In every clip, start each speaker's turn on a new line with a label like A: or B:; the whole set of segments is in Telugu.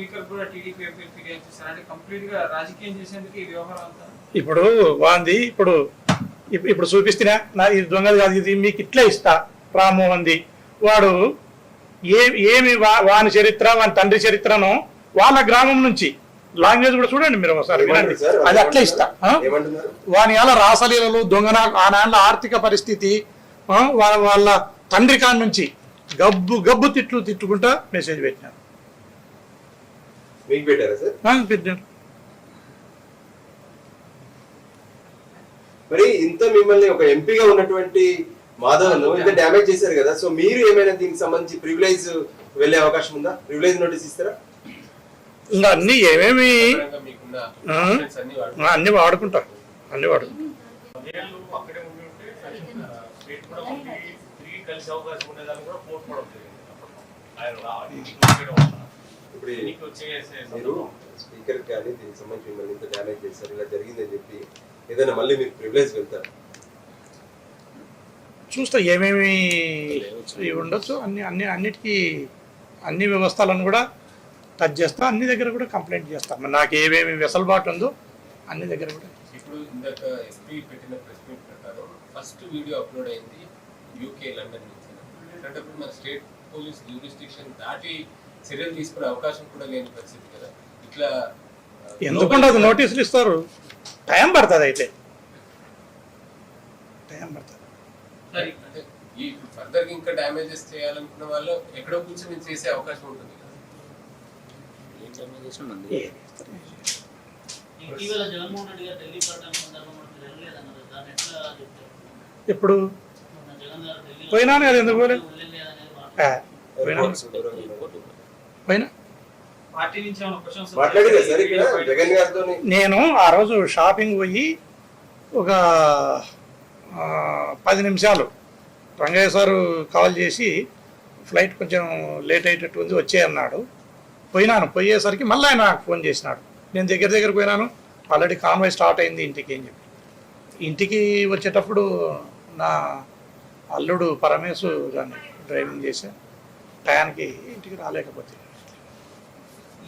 A: స్పీకర్ కూడా టీడీపీ ఎంపీలు ఫిర్యాదు చేశారు. అంటే కంప్లీట్గా రాజకీయం చేసేందుకు ఈ వ్యవహారం అంతా?
B: ఇప్పుడు వాంది ఇప్పుడు ఇప్- ఇప్పుడు చూపిస్తున్నా నా ఇది దొంగది కాదు ఇది మీకు ఇట్లా ఇస్తా రామ్మోహన్ది వాడు ఏ ఏమి వా- వాని చరిత్ర వాని తండ్రి చరిత్రను వాళ్ళ గ్రామం నుంచి లాంగ్వేజ్ కూడా చూడండి మీరు ఒకసారి వినండి? అది అట్లా ఇస్తా వాని అలా రాసలీలలు దొంగన ఆనాళ్ళ ఆర్థిక పరిస్థితి వాళ్ళ తండ్రి కాడి నుంచి గబ్బు గబ్బు తిట్లు తిట్టుకుంటా మెసేజ్ పెట్టినారు.
C: మీకు పెట్టారా సార్?
B: ఆ, పెట్టినారు
C: మరి ఇంత మిమ్మల్ని ఒక ఎంపీగా ఉన్నటువంటి మాధవన్ ఇంత డ్యామేజ్ చేశారు కదా సో మీరు ఏమైనా దీనికి సంబంధించి ప్రివిలేజ్ వెళ్ళే అవకాశం ఉందా? ప్రివిలేజ్ నోటీస్ ఇస్తారా?
B: ఇంకా అన్ని ఏమేమి
D: అన్ని
B: వాడుకుంటారు. అన్ని వాడుకుంటారు
E: కలిసే అవకాశం ఉండేదాన్ని కూడా కోరుకోవడం జరిగింది. ఆయన
C: ఇప్పుడు మీరు. స్పీకర్ కానీ దీనికి సంబంధించి మిమ్మల్ని ఇంత డ్యామేజ్ చేశారు ఇలా జరిగిందని చెప్పి ఏదైనా మళ్ళీ మీరు ప్రివిలేజ్ వెళ్తారు?
B: చూస్తా ఏమేమి ఇవి ఉండొచ్చు అన్ని అన్ని అన్నిటికీ అన్ని వ్యవస్థలను కూడా టచ్ చేస్తా అన్ని దగ్గర కూడా కంప్లైంట్ చేస్తా. నాకు ఏమేమి వెసలుబాటు ఉందో అన్ని దగ్గర కూడా
D: ఇప్పుడు ఇందాక ఎస్పీ పెట్టిన ప్రెస్ మీట్ ప్రకారం ఫస్ట్ వీడియో అప్లోడ్ అయింది యూకే లండన్ నుంచి. అలాంటప్పుడు మన స్టేట్ పోలీస్ జ్యూరిస్టిక్షన్ దాటి చర్యలు తీసుకునే అవకాశం కూడా లేని పరిస్థితి కదా. ఇట్లా ఆ,
B: ఎందుకుండదు నోటీసులు ఇస్తారు. టైం పడుతుంది అయితే. టైం పడుతుంది.
A: సరే
D: అంటే ఈ ఫర్దర్ ఇంకా డ్యామేజెస్ చేయాలనుకున్న వాళ్ళు ఎక్కడో కూర్చొని చేసే అవకాశం ఉంటుంది
B: ఎప్పుడు? కదా ఎందుకు పోలే?
C: గారితో.
B: నేను ఆ రోజు షాపింగ్ పోయి ఒక పది నిమిషాలు రంగయ్య సారు కాల్ చేసి ఫ్లైట్ కొంచెం లేట్ అయ్యేటట్టు ఉంది వచ్చే అన్నాడు. పోయినాను పోయేసరికి మళ్ళీ ఆయన నాకు ఫోన్ చేసినాడు. నేను దగ్గర దగ్గర పోయినాను ఆల్రెడీ కాన్వాయ్ స్టార్ట్ అయింది ఇంటికి అని చెప్పి. ఇంటికి వచ్చేటప్పుడు నా అల్లుడు పరమేశు దాన్ని డ్రైవింగ్ చేసా టయానికి ఇంటికి రాలేకపోతే.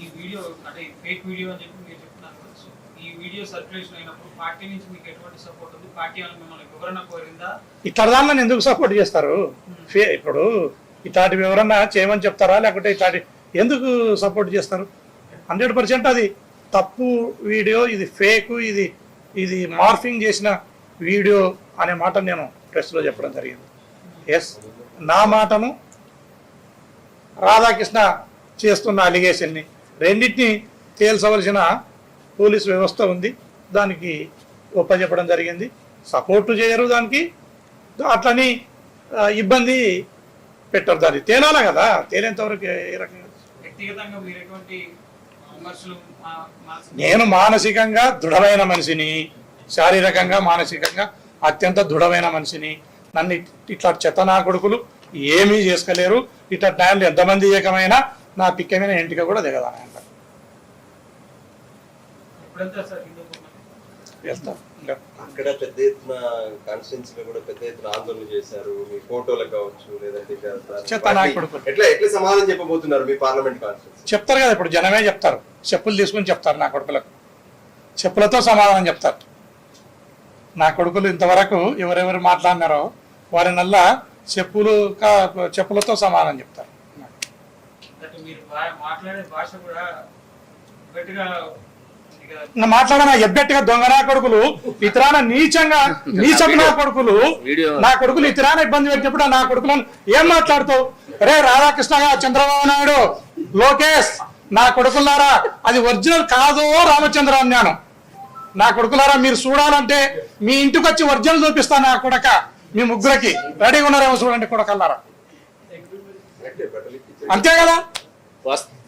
A: ఈ వీడియో అంటే ఫేక్ వీడియో అని చెప్పి మీరు చెప్తున్నారు. సో ఈ వీడియో సర్క్యులేషన్ అయినప్పుడు పార్టీ నుంచి మీకు ఎటువంటి సపోర్ట్ ఉంది? పార్టీ ఏమైనా మిమ్మల్ని వివరణ కోరిందా?
B: ఇట్లా దాన్ని ఎందుకు సపోర్ట్ చేస్తారు? ఫే ఇప్పుడు ఇట్లాంటి వివరణ చేయమని చెప్తారా? లేకుంటే ఇట్లాంటి ఎందుకు సపోర్ట్ చేస్తారు? హండ్రెడ్ పర్సెంట్ అది తప్పు వీడియో ఇది ఫేక్ ఇది ఇది మార్ఫింగ్ చేసిన వీడియో అనే మాట నేను ప్రెస్లో చెప్పడం జరిగింది. ఎస్ నా మాటను రాధాకృష్ణ చేస్తున్న అలిగేషన్ని రెండింటిని తేల్చవలసిన పోలీస్ వ్యవస్థ ఉంది. దానికి ఒప్పచెప్పడం జరిగింది. సపోర్టు చేయరు దానికి. అట్లని ఇబ్బంది పెట్టరు దాన్ని. తేలాల కదా? తేలేంత వరకు ఏ రకంగా? నేను మానసికంగా దృఢమైన మనిషిని. శారీరకంగా మానసికంగా అత్యంత దృఢమైన మనిషిని. నన్ను ఇట్- ఇట్లా చెత్త నా కొడుకులు ఏమీ చేసుకోలేరు. ఇట్లా టైంలో ఎంతమంది ఏకమైనా నా పిక్కమైన ఇంటికి కూడా దిగదాని వెళ్తాం. ఇంకా
C: అక్కడ పెద్ద ఎత్తున కాన్స్టిట్యున్సీ లో కూడా పెద్ద ఎత్తున ఆందోళన చేశారు. మీ ఫోటోలకు కావచ్చు లేదంటే. ఎట్లా ఎట్లా సమాధానం చెప్పబోతున్నారు మీ పార్లమెంట్ కాన్స్టిట్యున్సీ
B: చెప్తారు కదా ఇప్పుడు జనమే చెప్తారు. చెప్పులు తీసుకుని చెప్తారు నా కొడుకులకు. చెప్పులతో సమాధానం చెప్తారు. నా కొడుకులు ఇంతవరకు ఎవరెవరు మాట్లాడినారో వారి నల్ల చెప్పులు చెప్పులతో సమాధానం చెప్తారు.
A: మీరు మాట్లాడే భాష కూడా గట్టిగా
B: మాట్లాడిన? ఎబ్బెట్టుగా దొంగ నా కొడుకులు ఇతరాన నీచంగా నీచపు నా కొడుకులు నా కొడుకులు ఇతరాన ఇబ్బంది పెట్టినప్పుడు నా కొడుకులను ఏం మాట్లాడుతావు? రే రాధాకృష్ణగా చంద్రబాబు నాయుడు లోకేష్ నా కొడుకులారా అది ఒరిజినల్ కాదో రామచంద్ర అన్నాను. నా కొడుకులారా మీరు చూడాలంటే మీ ఇంటికి వచ్చి ఒరిజినల్ చూపిస్తాను నా కొడక మీ ముగ్గురికి. రెడీగా ఉన్నారేమో చూడండి కొడకల్లారా. అంతే కదా?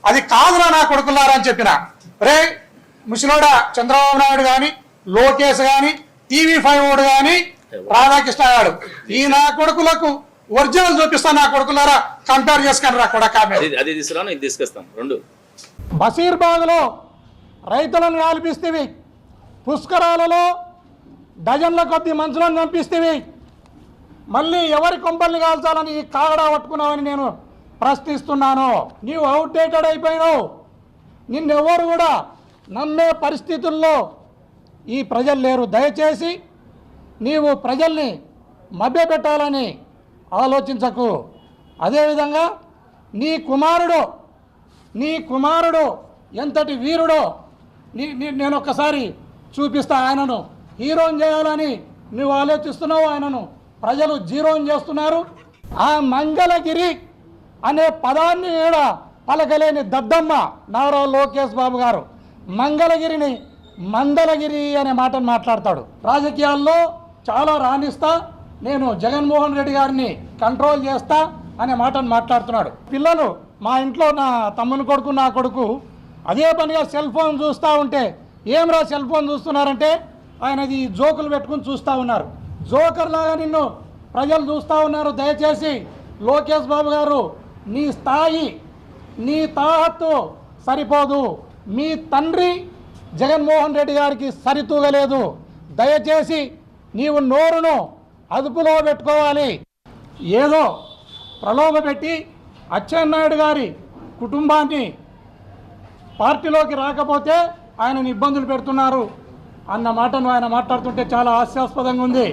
B: అది కాదురా నా కొడుకులారా అని చెప్పిన. రే ముసలోడా చంద్రబాబు నాయుడు గాని లోకేష్ గాని టీవీ ఫైవ్ ఓడు గాని రాధాకృష్ణ గారు ఈ నా కొడుకులకు ఒరిజినల్ చూపిస్తా నా కొడుకులారా. కంపేర్ చేసుకుని రా కొడక
F: అది అది తీసుకురాను ఇది తీసుకొస్తాం రెండు.
B: బషీర్బాగ్లో రైతులను కాల్పిస్తేవి పుష్కరాలలో డజన్ల కొద్ది మనుషులను చంపిస్తేవి మళ్ళీ ఎవరి కొంపల్ని కాల్చాలని ఈ కాగడా పట్టుకున్నావని నేను ప్రశ్నిస్తున్నాను. నీవు అవుట్డేటెడ్ అయిపోయినావు. నిన్నెవరు కూడా నమ్మే పరిస్థితుల్లో ఈ ప్రజలు లేరు. దయచేసి నీవు ప్రజల్ని మభ్యపెట్టాలని ఆలోచించకు. అదేవిధంగా నీ కుమారుడు నీ కుమారుడు ఎంతటి వీరుడో నీ నేను ఒక్కసారి చూపిస్తా ఆయనను. హీరోని చేయాలని నువ్వు ఆలోచిస్తున్నావు ఆయనను. ప్రజలు జీరోని చేస్తున్నారు. ఆ మంగళగిరి అనే పదాన్ని ఈడ పలకలేని దద్దమ్మ నారా లోకేష్ బాబు గారు మంగళగిరిని మందలగిరి అనే మాటను మాట్లాడతాడు. రాజకీయాల్లో చాలా రాణిస్తా నేను జగన్మోహన్ రెడ్డి గారిని కంట్రోల్ చేస్తా అనే మాటను మాట్లాడుతున్నాడు. పిల్లలు మా ఇంట్లో నా తమ్ముని కొడుకు నా కొడుకు అదే పనిగా సెల్ ఫోన్ చూస్తూ ఉంటే ఏమ్రా సెల్ ఫోన్ చూస్తున్నారంటే ఆయనది జోకులు పెట్టుకుని చూస్తూ ఉన్నారు. జోకర్ లాగా నిన్ను ప్రజలు చూస్తూ ఉన్నారు. దయచేసి లోకేష్ బాబు గారు నీ స్థాయి నీ తాహత్తు సరిపోదు. మీ తండ్రి జగన్మోహన్ రెడ్డి గారికి సరితూగలేదు. దయచేసి నీవు నోరును అదుపులో పెట్టుకోవాలి. ఏదో ప్రలోభ పెట్టి అచ్చెన్నాయుడు గారి కుటుంబాన్ని పార్టీలోకి రాకపోతే ఆయనను ఇబ్బందులు పెడుతున్నారు అన్న మాటను ఆయన మాట్లాడుతుంటే చాలా హాస్యాస్పదంగా ఉంది.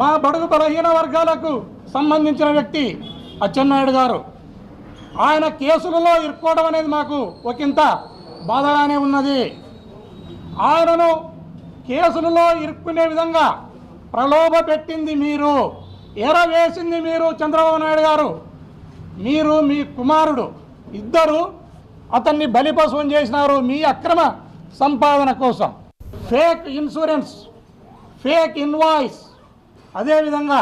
B: మా బడుగు బలహీన వర్గాలకు సంబంధించిన వ్యక్తి అచ్చెన్నాయుడు గారు. ఆయన కేసులలో ఇరుక్కోవడం అనేది మాకు ఒకంత బాధగానే ఉన్నది. ఆయనను కేసులలో ఇరుక్కునే విధంగా ప్రలోభ పెట్టింది మీరు ఎరవేసింది మీరు చంద్రబాబు నాయుడు గారు. మీరు మీ కుమారుడు ఇద్దరు అతన్ని బలిపశువం చేసినారు మీ అక్రమ సంపాదన కోసం. ఫేక్ ఇన్సూరెన్స్ ఫేక్ ఇన్వాయిస్ అదేవిధంగా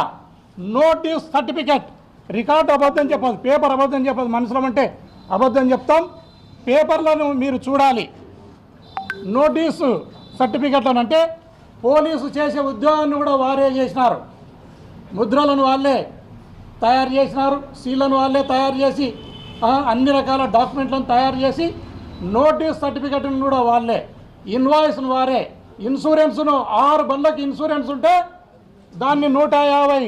B: నోటీస్ సర్టిఫికెట్ రికార్డు అబద్ధం చెప్పదు పేపర్ అబద్ధం చెప్పదు మనుషులం అంటే అబద్ధం చెప్తాం. పేపర్లను మీరు చూడాలి. నోటీసు సర్టిఫికెట్లను అంటే పోలీసు చేసే ఉద్యోగాన్ని కూడా వారే చేసినారు. ముద్రలను వాళ్ళే తయారు చేసినారు సీలను వాళ్ళే తయారు చేసి అన్ని రకాల డాక్యుమెంట్లను తయారు చేసి నోటీస్ సర్టిఫికెట్ను కూడా వాళ్ళే. ఇన్వాయిస్ను వారే. ఇన్సూరెన్స్ను ఆరు బండ్లకు ఇన్సూరెన్స్ ఉంటే దాన్ని నూట యాభై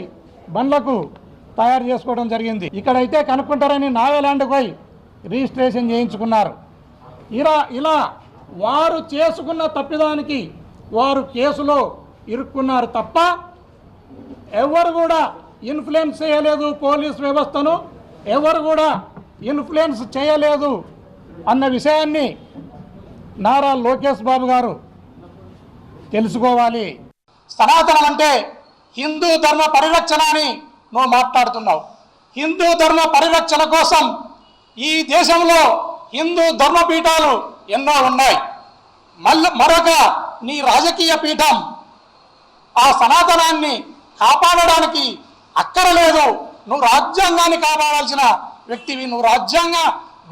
B: బండ్లకు తయారు చేసుకోవడం జరిగింది. ఇక్కడైతే కనుక్కుంటారని నాగాలాండ్కి పోయి రిజిస్ట్రేషన్ చేయించుకున్నారు. ఇలా ఇలా వారు చేసుకున్న తప్పిదానికి వారు కేసులో ఇరుక్కున్నారు తప్ప ఎవరు కూడా ఇన్ఫ్లుయెన్స్ చేయలేదు పోలీస్ వ్యవస్థను ఎవరు కూడా ఇన్ఫ్లుయెన్స్ చేయలేదు అన్న విషయాన్ని నారా లోకేష్ బాబు గారు తెలుసుకోవాలి. సనాతనం అంటే హిందూ ధర్మ పరిరక్షణ అని నువ్వు మాట్లాడుతున్నావు. హిందూ ధర్మ పరిరక్షణ కోసం ఈ దేశంలో హిందూ ధర్మ పీఠాలు ఎన్నో ఉన్నాయి. మళ్ళీ మరొక నీ రాజకీయ పీఠం ఆ సనాతనాన్ని కాపాడడానికి అక్కరలేదు నువ్వు రాజ్యాంగాన్ని కాపాడాల్సిన వ్యక్తివి. నువ్వు రాజ్యాంగ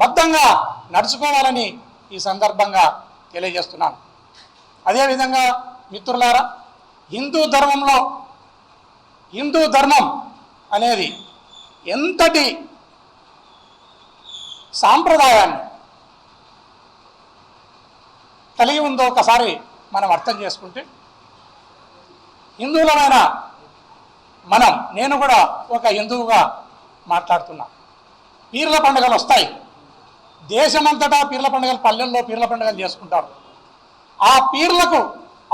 B: బద్ధంగా నడుచుకోవాలని ఈ సందర్భంగా తెలియజేస్తున్నాను. అదేవిధంగా మిత్రులారా హిందూ ధర్మంలో హిందూ ధర్మం అనేది ఎంతటి సాంప్రదాయాన్ని కలిగి ఉందో ఒకసారి మనం అర్థం చేసుకుంటే హిందువులమైన మనం నేను కూడా ఒక హిందువుగా మాట్లాడుతున్నా. పీర్ల పండుగలు వస్తాయి. దేశమంతటా పీర్ల పండుగలు పల్లెల్లో పీర్ల పండుగలు చేసుకుంటారు. ఆ పీర్లకు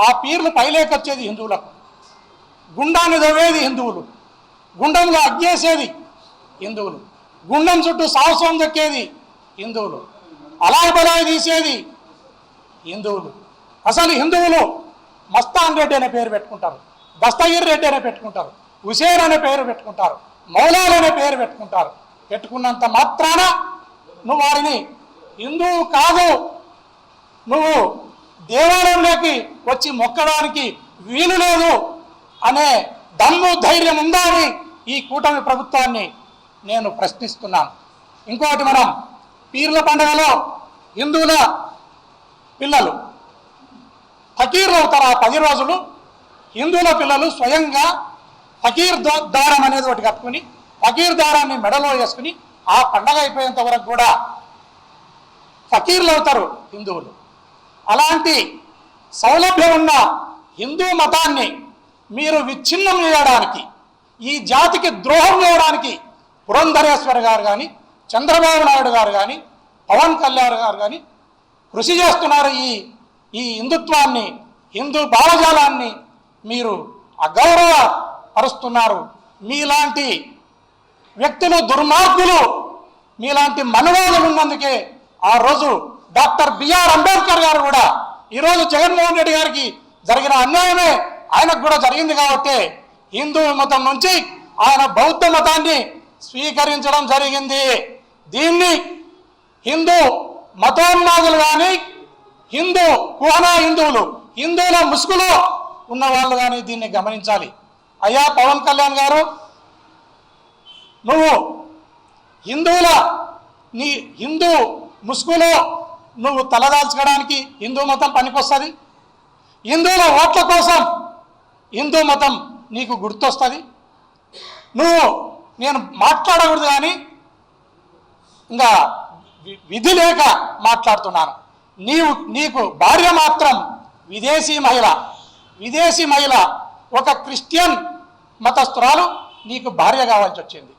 B: ఆ పీర్లు పైలేకొచ్చేది హిందువులకు. గుండాన్ని దవ్వేది హిందువులు. గుండంలో అగ్గేసేది హిందువులు. గుండం చుట్టూ సాహసం దక్కేది హిందువులు. అలాయ్ బలాయి తీసేది హిందువులు. అసలు హిందువులు మస్తాన్ రెడ్డి అనే పేరు పెట్టుకుంటారు దస్తగిరి రెడ్డి అనే పెట్టుకుంటారు హుసేన్ అనే పేరు పెట్టుకుంటారు మౌలాలు అనే పేరు పెట్టుకుంటారు. పెట్టుకున్నంత మాత్రాన నువ్వు వారిని హిందువు కాదు నువ్వు దేవాలయంలోకి వచ్చి మొక్కడానికి వీలు లేదు అనే దమ్ము ధైర్యం ఉందా అని ఈ కూటమి ప్రభుత్వాన్ని నేను ప్రశ్నిస్తున్నాను. ఇంకోటి మనం పీర్ల పండుగలో హిందువుల పిల్లలు ఫకీర్లు అవుతారు ఆ పది రోజులు. హిందువుల పిల్లలు స్వయంగా ఫకీర్ దో దారం అనేది ఒకటి కట్టుకుని ఫకీర్ దారాన్ని మెడలో వేసుకుని ఆ పండగ అయిపోయేంత వరకు కూడా ఫకీర్లు అవుతారు హిందువులు. అలాంటి సౌలభ్యం ఉన్న హిందూ మతాన్ని మీరు విచ్ఛిన్నం చేయడానికి ఈ జాతికి ద్రోహం చేయడానికి పురంధరేశ్వర్ గారు కానీ చంద్రబాబు నాయుడు గారు కానీ పవన్ కళ్యాణ్ గారు కానీ కృషి చేస్తున్నారు ఈ ఈ హిందుత్వాన్ని హిందూ భావజాలాన్ని మీరు అగౌరవ పరుస్తున్నారు మీలాంటి వ్యక్తులు దుర్మార్గులు మీలాంటి మనువాదులు ఉన్నందుకే ఆ రోజు డాక్టర్ బిఆర్ అంబేద్కర్ గారు కూడా ఈరోజు జగన్మోహన్ రెడ్డి గారికి జరిగిన అన్యాయమే ఆయనకు కూడా జరిగింది కాబట్టి హిందూ మతం నుంచి ఆయన బౌద్ధ మతాన్ని స్వీకరించడం జరిగింది. దీన్ని హిందూ మతోన్మాదులు కానీ హిందూ కుహనా హిందువులు హిందువుల ముసుగులో ఉన్న వాళ్ళు కానీ దీన్ని గమనించాలి. అయ్యా పవన్ కళ్యాణ్ గారు నువ్వు హిందువుల నీ హిందూ ముసుగులో నువ్వు తలదాల్చుకోవడానికి హిందూ మతం పనికొస్తుంది. హిందువుల ఓట్ల కోసం హిందూ మతం నీకు గుర్తొస్తుంది? నువ్వు నేను మాట్లాడకూడదు కానీ ఇంకా విధి లేక మాట్లాడుతున్నాను. నీవు నీకు భార్య మాత్రం విదేశీ మహిళ విదేశీ మహిళ ఒక క్రిస్టియన్ మతస్థురాలు నీకు భార్య కావాల్సి వచ్చింది.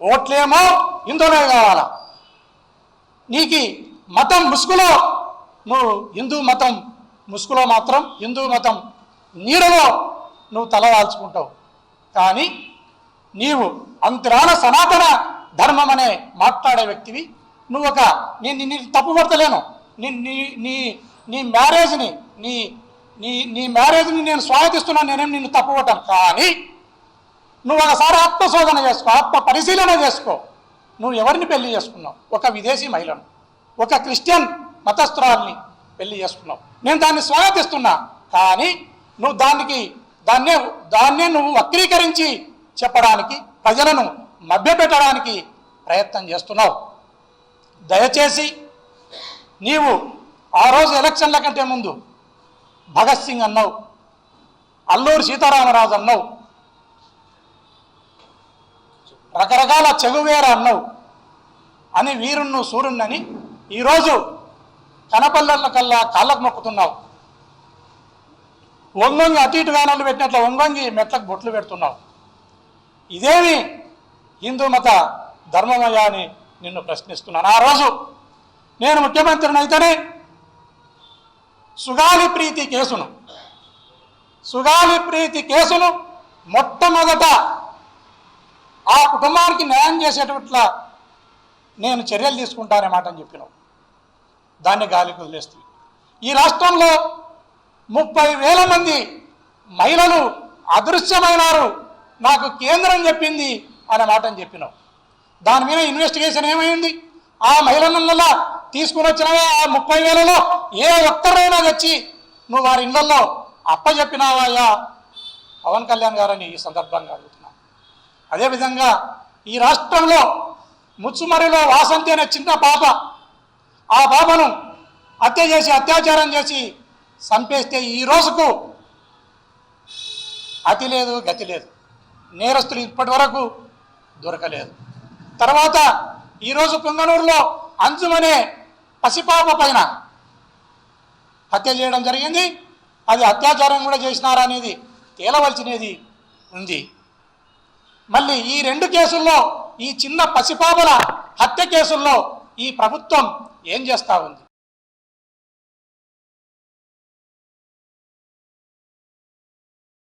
B: ఓట్లేమో హిందువులే కావాలా? నీకు మతం ముసుగులో నువ్వు హిందూ మతం ముసుగులో మాత్రం హిందూ మతం నీడలో నువ్వు తలవాల్చుకుంటావు కానీ నీవు అంతరాన సనాతన ధర్మం అనే మాట్లాడే వ్యక్తివి. నువ్వు ఒక నేను నీ తప్పు పడతలేను. నీ నీ నీ నీ మ్యారేజ్ని నీ నీ నీ మ్యారేజ్ని నేను స్వాగతిస్తున్నాను. నేనేం నిన్ను తప్పు కానీ నువ్వు ఒకసారి ఆత్మశోధన చేసుకో ఆత్మ పరిశీలన చేసుకో. నువ్వు ఎవరిని పెళ్ళి చేసుకున్నావు? ఒక విదేశీ మహిళను ఒక క్రిస్టియన్ మతస్థురాల్ని పెళ్ళి చేసుకున్నావు. నేను దాన్ని స్వాగతిస్తున్నా. కానీ నువ్వు దానికి దాన్నే దాన్నే నువ్వు వక్రీకరించి చెప్పడానికి ప్రజలను మభ్యపెట్టడానికి ప్రయత్నం చేస్తున్నావు. దయచేసి నీవు ఆ రోజు ఎలక్షన్ల కంటే ముందు భగత్ సింగ్ అన్నావు అల్లూరు సీతారామరాజు అన్నావు రకరకాల చెగువేర అన్నావు అని వీరుణ్ణు సూర్యుణ్ణని ఈరోజు కనపల్లెల కల్లా కాళ్ళకు మొక్కుతున్నావు ఒంగొంగి అటు ఇటు గానాలు పెట్టినట్లు ఒంగొంగి మెట్లకు బొట్లు పెడుతున్నావు. ఇదేమి హిందూ మత ధర్మమయ్యా అని నిన్ను ప్రశ్నిస్తున్నాను. ఆ రోజు నేను ముఖ్యమంత్రిని అయితేనే సుగాలి ప్రీతి కేసును సుగాలి ప్రీతి కేసును మొట్టమొదట ఆ కుటుంబానికి న్యాయం చేసేటట్ల నేను చర్యలు తీసుకుంటానే మాట అని చెప్పినావు. దాన్ని గాలికి వదిలేస్తుంది ఈ రాష్ట్రంలో ముప్పై వేల మంది మహిళలు అదృశ్యమైనారు. నాకు కేంద్రం చెప్పింది అనే మాట అని చెప్పినావు దాని మీద ఇన్వెస్టిగేషన్ ఏమైంది? ఆ మహిళల తీసుకుని వచ్చిన ఆ ముప్పై వేలలో ఏ ఒక్కరైనా తెచ్చి నువ్వు వారి ఇళ్ళలో అప్పచెప్పినావయ్యా పవన్ కళ్యాణ్ గారని ఈ సందర్భంగా అడుగుతున్నా. అదేవిధంగా ఈ రాష్ట్రంలో ముచ్చుమరిలో వాసంతి అనే చిన్న పాప ఆ పాపను హత్య చేసి అత్యాచారం చేసి చంపేస్తే ఈ రోజుకు అతి లేదు గతి లేదు. నేరస్తులు ఇప్పటి వరకు దొరకలేదు. తర్వాత ఈరోజు పొంగనూరులో అంజుమనే పసిపాప పైన హత్య చేయడం జరిగింది. అది అత్యాచారం కూడా చేసినారా అనేది తేలవలసినది ఉంది. మళ్ళీ ఈ రెండు కేసుల్లో ఈ చిన్న పసిపాపల హత్య కేసుల్లో ఈ ప్రభుత్వం ఏం చేస్తూ ఉంది?